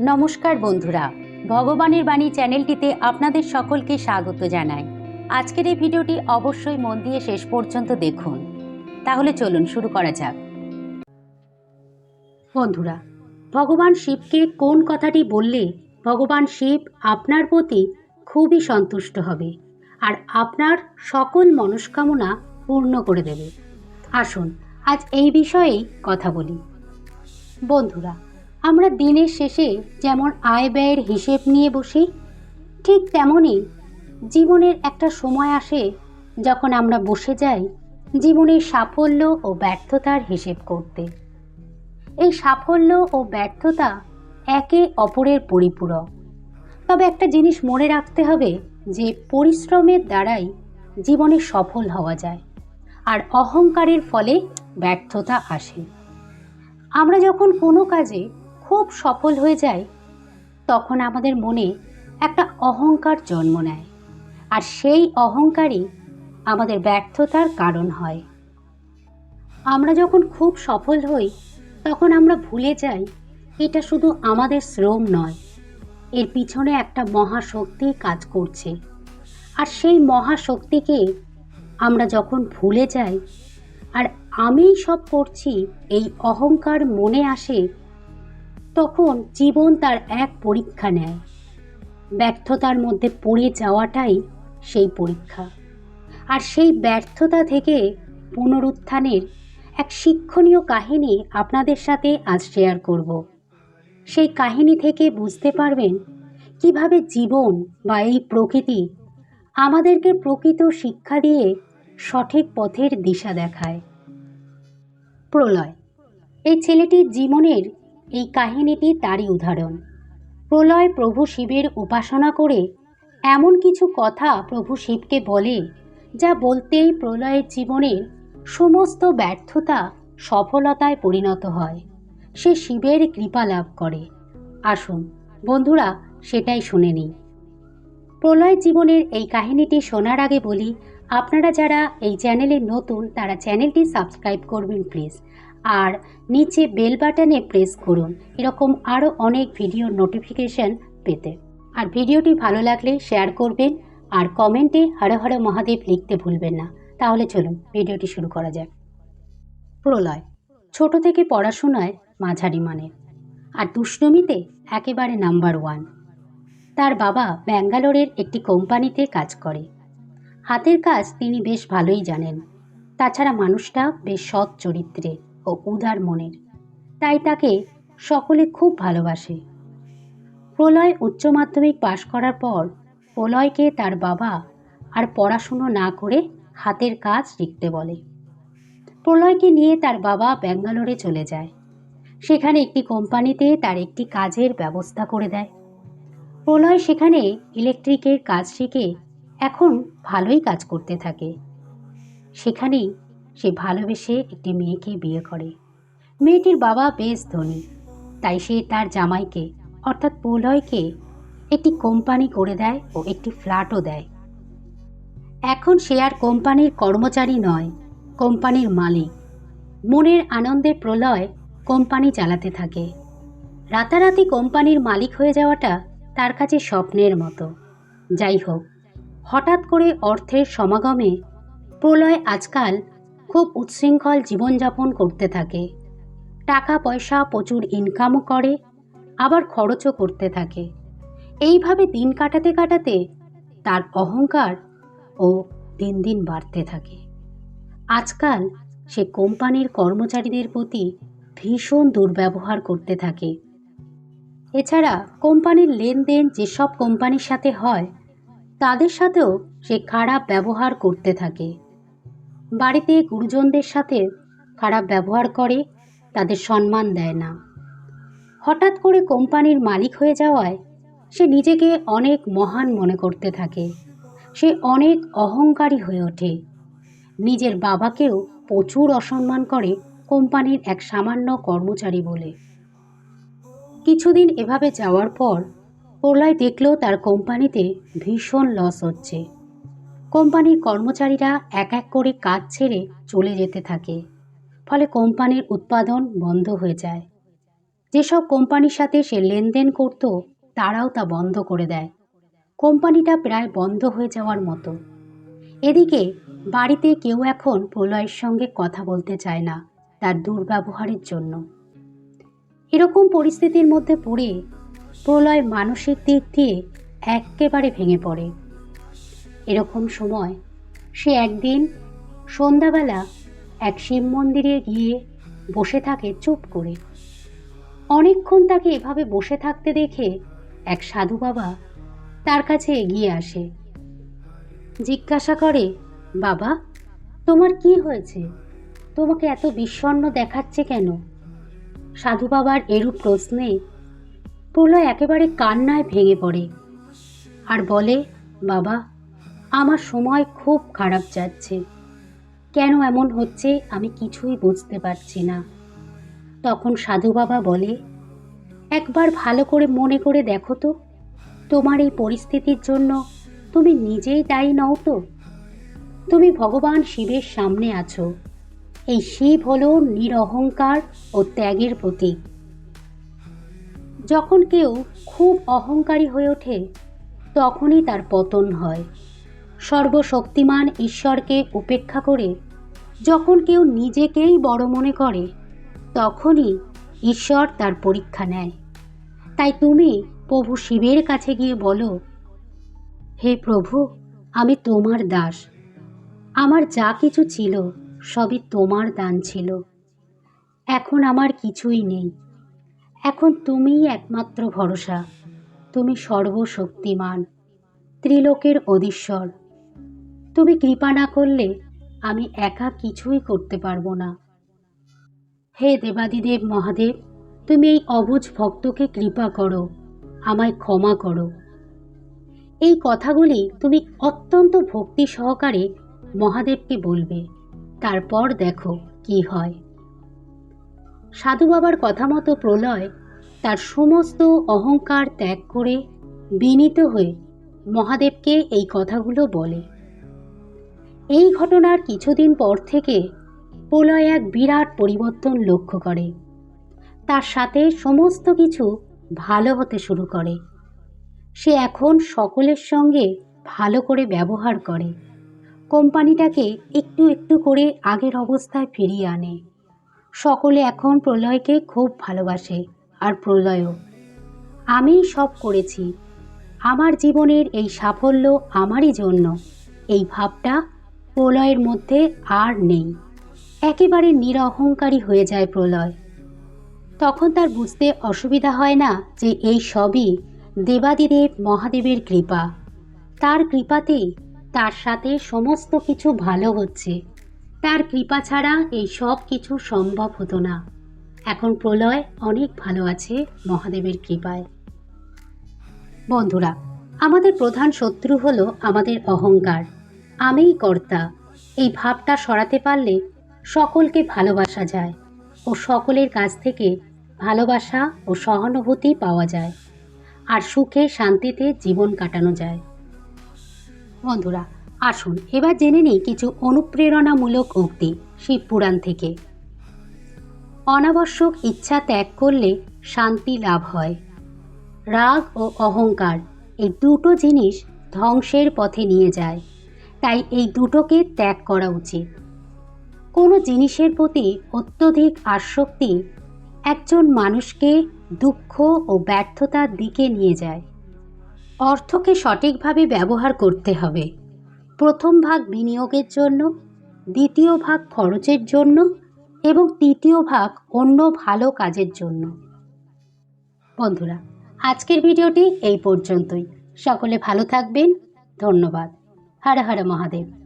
নমস্কার বন্ধুরা, ভগবানের বাণী চ্যানেলটিতে আপনাদের সকলকে স্বাগত জানাই। আজকের এই ভিডিওটি অবশ্যই মন দিয়ে শেষ পর্যন্ত দেখুন। তাহলে চলুন শুরু করা যাক। বন্ধুরা, ভগবান শিবকে কোন কথাটি বললে ভগবান শিব আপনার প্রতি খুবই সন্তুষ্ট হবে আর আপনার সকল মনস্কামনা পূর্ণ করে দেবে। আসুন, আজ এই বিষয়েই কথা বলি। বন্ধুরা আমরা দিনের শেষে যেমন আয় ব্যয়ের হিসেব নিয়ে বসি, ঠিক তেমনই জীবনের একটা সময় আসে যখন আমরা বসে যাই জীবনের সাফল্য ও ব্যর্থতার হিসেব করতে। এই সাফল্য ও ব্যর্থতা একে অপরের পরিপূরক। তবে একটা জিনিস মনে রাখতে হবে যে পরিশ্রমের দ্বারাই জীবনে সফল হওয়া যায়, আর অহংকারের ফলে ব্যর্থতা আসে। আমরা যখন কোনো কাজে খুব সফল হয়ে যাই তখন আমাদের মনে একটা অহংকার জন্ম নেয়। আর সেই অহংকারই আমাদের ব্যর্থতার কারণ হয়। আমরা যখন খুব সফল হই, তখন আমরা ভুলে যাই, এটা শুধু আমাদের শ্রম নয়, এর পিছনে একটা মহাশক্তি কাজ করছে। আর সেই মহাশক্তিকে আমরা যখন ভুলে যাই, আর আমিই সব করছি, এই অহংকার মনে আসে তখন জীবন তার এক পরীক্ষা নেয়। ব্যর্থতার মধ্যে পড়ে যাওয়াটাই সেই পরীক্ষা। আর সেই ব্যর্থতা থেকে পুনরুত্থানের এক শিক্ষণীয় কাহিনী আপনাদের সাথে আজ শেয়ার করব। সেই কাহিনী থেকে বুঝতে পারবেন কীভাবে জীবন বা এই প্রকৃতি আমাদেরকে প্রকৃত শিক্ষা দিয়ে সঠিক পথের দিশা দেখায়। প্রলয়, এই ছেলেটির জীবনের এই কাহিনীটি তারই উদাহরণ। প্রলয় প্রভু শিবের উপাসনা করে এমন কিছু কথা প্রভু শিবকে বলে, যা বলতেই প্রলয়ের জীবনের সমস্ত ব্যর্থতা সফলতায় পরিণত হয়। সে শিবের কৃপা লাভ করে। আসুন, বন্ধুরা, সেটাই শুনে নিই। প্রলয় জীবনের এই কাহিনীটি শোনার আগে বলি, আপনারা যারা এই চ্যানেলে নতুন, তারা চ্যানেলটি সাবস্ক্রাইব করবেন, প্লিজ। আর নিচে বেল বাটনে প্রেস করুন। এরকম আরও অনেক ভিডিও নোটিফিকেশন পেতে। আর ভিডিওটি ভালো লাগলে শেয়ার করবেন আর কমেন্টে হরে হরে মহাদেব লিখতে ভুলবেন না। তাহলে চলুন ভিডিওটি শুরু করা যাক। প্রলয়, ছোট থেকে পড়াশোনায় মাঝারি মানের আর দুষ্টমিতে একেবারে নাম্বার ওয়ান তার বাবা ব্যাঙ্গালোরের একটি কোম্পানিতে কাজ করে। হাতের কাজ তিনি বেশ ভালোই জানেন। তাছাড়া মানুষটা বেশ সৎ চরিত্রের ও উদার মনের। তাই তাকে সকলে খুব ভালোবাসে। প্রলয় উচ্চ মাধ্যমিক পাশ করার পর প্রলয়কে তার বাবা আর পড়াশুনো না করে হাতের কাজ শিখতে বলে। প্রলয়কে নিয়ে তার বাবা ব্যাঙ্গালোরে চলে যায়। সেখানে একটি কোম্পানিতে তার একটি কাজের ব্যবস্থা করে দেয়। প্রলয় সেখানে ইলেকট্রিকের কাজ শিখে এখন ভালোই কাজ করতে থাকে। সেখানেই সে ভালোবেসে একটি মেয়েকে বিয়ে করে। মেয়েটির বাবা বেশ ধনী, তাই সে তার জামাইকে, অর্থাৎ প্রলয়কে একটি কোম্পানি করে দেয় ও একটি ফ্ল্যাটও দেয়। এখন সে আর কোম্পানির কর্মচারী নয়, কোম্পানির মালিক। মনের আনন্দে প্রলয় কোম্পানি চালাতে থাকে। রাতারাতি কোম্পানির মালিক হয়ে যাওয়াটা তার কাছে স্বপ্নের মতো। যাই হোক, হঠাৎ করে অর্থের সমাগমে প্রলয় আজকাল খুব উচ্ছৃঙ্খল জীবনযাপন করতে থাকে। টাকা পয়সা প্রচুর ইনকামও করে, আবার খরচও করতে থাকে। এইভাবে দিন কাটাতে কাটাতে তার অহংকার ও দিন দিন বাড়তে থাকে। আজকাল সে কোম্পানির কর্মচারীদের প্রতি ভীষণ দুর্ব্যবহার করতে থাকে। এছাড়া কোম্পানির লেনদেন যেসব কোম্পানির সাথে হয়, তাদের সাথেও সে খারাপ ব্যবহার করতে থাকে। বাড়িতে গুরুজনদের সাথে খারাপ ব্যবহার করে, তাদের সম্মান দেয় না। হঠাৎ করে কোম্পানির মালিক হয়ে যাওয়ায় সে নিজেকে অনেক মহান মনে করতে থাকে। সে অনেক অহংকারী হয়ে ওঠে। নিজের বাবাকেও প্রচুর অসম্মান করে কোম্পানির এক সামান্য কর্মচারী বলে। কিছুদিন এভাবে যাওয়ার পর প্রলয় দেখলেও তার কোম্পানিতে ভীষণ লস হচ্ছে। কোম্পানির কর্মচারীরা এক এক করে কাজ ছেড়ে চলে যেতে থাকে। ফলে কোম্পানির উৎপাদন বন্ধ হয়ে যায়। যেসব কোম্পানির সাথে সে লেনদেন করত, তারাও তা বন্ধ করে দেয়। কোম্পানিটা প্রায় বন্ধ হয়ে যাওয়ার মতো। এদিকে, বাড়িতে কেউ এখন প্রলয়ের সঙ্গে কথা বলতে চায় না তার দুর্ব্যবহারের জন্য। এরকম পরিস্থিতির মধ্যে পড়ে প্রলয় মানসিক দিক দিয়ে একেবারে ভেঙে পড়ে। এরকম সময়। সে একদিন সন্ধ্যাবেলা এক শিব মন্দিরে গিয়ে বসে থাকে চুপ করে। অনেকক্ষণ তাকে এভাবে বসে থাকতে দেখে এক সাধু বাবা তার কাছে এগিয়ে আসে। জিজ্ঞাসা করে, বাবা, তোমার কি হয়েছে? তোমাকে এত বিষণ্ণ দেখাচ্ছে কেন? সাধু বাবার এরূপ প্রশ্নে প্রলয় একেবারে কান্নায় ভেঙে পড়ে। আর বলে, বাবা আমার সময় খুব খারাপ যাচ্ছে। কেন এমন হচ্ছে আমি কিছুই বুঝতে পারছি না। তখন সাধু বাবা বলে, একবার ভালো করে মনে করে দেখো তো, তোমার এই পরিস্থিতির জন্য তুমি নিজেই দায়ী নও তো। তুমি ভগবান শিবের সামনে আছো। এই শিব হলো নিরহংকার ও ত্যাগের প্রতীক। যখন কেউ খুব অহংকারী হয়ে ওঠে, তখনই তার পতন হয়। সর্বশক্তিমান ঈশ্বরকে উপেক্ষা করে। যখন কেউ নিজেকেই বড় মনে করে, তখনই ঈশ্বর তার পরীক্ষা নেয়। তাই তুমি প্রভু শিবের কাছে গিয়ে বলো, হে প্রভু, আমি তোমার দাস। আমার যা কিছু ছিল, সবই তোমার দান ছিল। এখন আমার কিছুই নেই। এখন তুমিই একমাত্র ভরসা। তুমি সর্বশক্তিমান। ত্রিলোকের অধীশ্বর। তুমি কৃপা না করলে আমি একা কিছুই করতে পারব না। হে দেবাদিদেব মহাদেব, তুমি এই অবুজ ভক্তকে কৃপা করো, আমায় ক্ষমা করো। এই কথাগুলি তুমি অত্যন্ত ভক্তি সহকারে মহাদেবকে বলবে। তারপর দেখো কি হয়। সাধু বাবার কথা মতো প্রলয় তার সমস্ত অহংকার ত্যাগ করে বিনীত হয়ে মহাদেবকে এই কথাগুলো বলে। এই ঘটনার কিছুদিন পর থেকে প্রলয় এক বিরাট পরিবর্তন লক্ষ্য করে। তার সাথে সমস্ত কিছু ভালো হতে শুরু করে। সে এখন সকলের সঙ্গে ভালো করে ব্যবহার করে। কোম্পানিটাকে একটু একটু করে আগের অবস্থায় ফিরিয়ে আনে। সকলে এখন প্রলয়কে খুব ভালোবাসে আর প্রলয়ও, আমি সব করেছি। আমার জীবনের এই সাফল্য আমারই জন্য। এই ভাবটা প্রলয়ের মধ্যে আর নেই। একেবারে নিরহংকারী হয়ে যায় প্রলয়। তখন তার বুঝতে অসুবিধা হয় না যে এই সবই দেবাদিদেব মহাদেবের কৃপা। তার কৃপাতেই তার সাথে সমস্ত কিছু ভালো হচ্ছে। তার কৃপা ছাড়া এই সব কিছু সম্ভব হতো না। এখন প্রলয় অনেক ভালো আছে মহাদেবের কৃপায়। বন্ধুরা, আমাদের প্রধান শত্রু হলো আমাদের অহংকার। আমিই কর্তা। এই ভাবটা সরাতে পারলে সকলকে ভালোবাসা যায় ও সকলের কাছ থেকে ভালোবাসা ও সহানুভূতি পাওয়া যায় আর সুখে শান্তিতে জীবন কাটানো যায়। বন্ধুরা, আসুন এবার জেনে নিই কিছু অনুপ্রেরণামূলক উক্তি শিবপুরাণ থেকে। অনাবশ্যক ইচ্ছা ত্যাগ করলে শান্তি লাভ হয়। রাগ ও অহংকার এই দুটো জিনিস ধ্বংসের পথে নিয়ে যায়। তাই এই দুটোকে ত্যাগ করা উচিত। কোনো জিনিসের প্রতি অত্যধিক আসক্তি একজন মানুষকে দুঃখ ও ব্যর্থতার দিকে নিয়ে যায়। অর্থকে সঠিকভাবে ব্যবহার করতে হবে। প্রথম ভাগ বিনিয়োগের জন্য, দ্বিতীয় ভাগ খরচের জন্য এবং তৃতীয় ভাগ অন্য ভালো কাজের জন্য। বন্ধুরা, আজকের ভিডিওটি এই পর্যন্তই। সকলে ভালো থাকবেন। ধন্যবাদ। হর হর মহাদেব